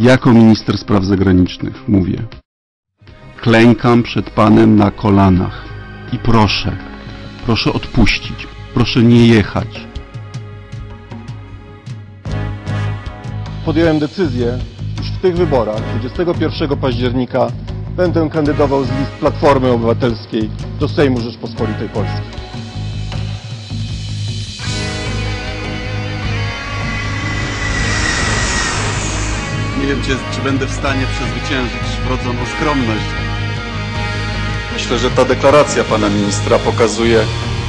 Jako minister spraw zagranicznych mówię. Klękam przed Panem na kolanach i proszę, proszę odpuścić, proszę nie jechać. podjąłem decyzję, iż w tych wyborach 21 października będę kandydował z list Platformy Obywatelskiej do Sejmu Rzeczpospolitej Polskiej. Nie wiem, czy, czy będę w stanie przezwyciężyć wrodzoną skromność. Myślę, że ta deklaracja pana ministra pokazuje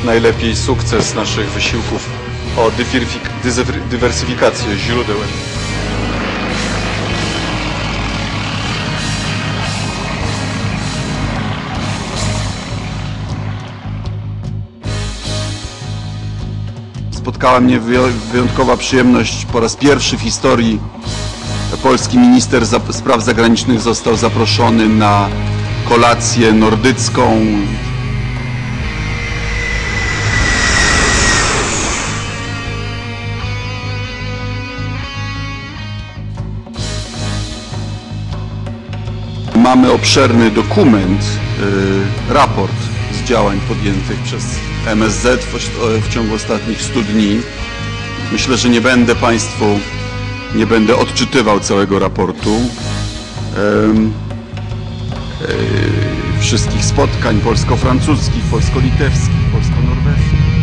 najlepiej sukces naszych wysiłków o dywersyfikację źródeł. Spotkała mnie wyjątkowa przyjemność. Po raz pierwszy w historii polski minister spraw zagranicznych został zaproszony na kolację nordycką. Mamy obszerny dokument, y, raport z działań podjętych przez MSZ w ciągu ostatnich 100 dni. Myślę, że nie będę Państwu, nie będę odczytywał całego raportu. E, wszystkich spotkań polsko-francuskich, polsko-litewskich, polsko-norweskich.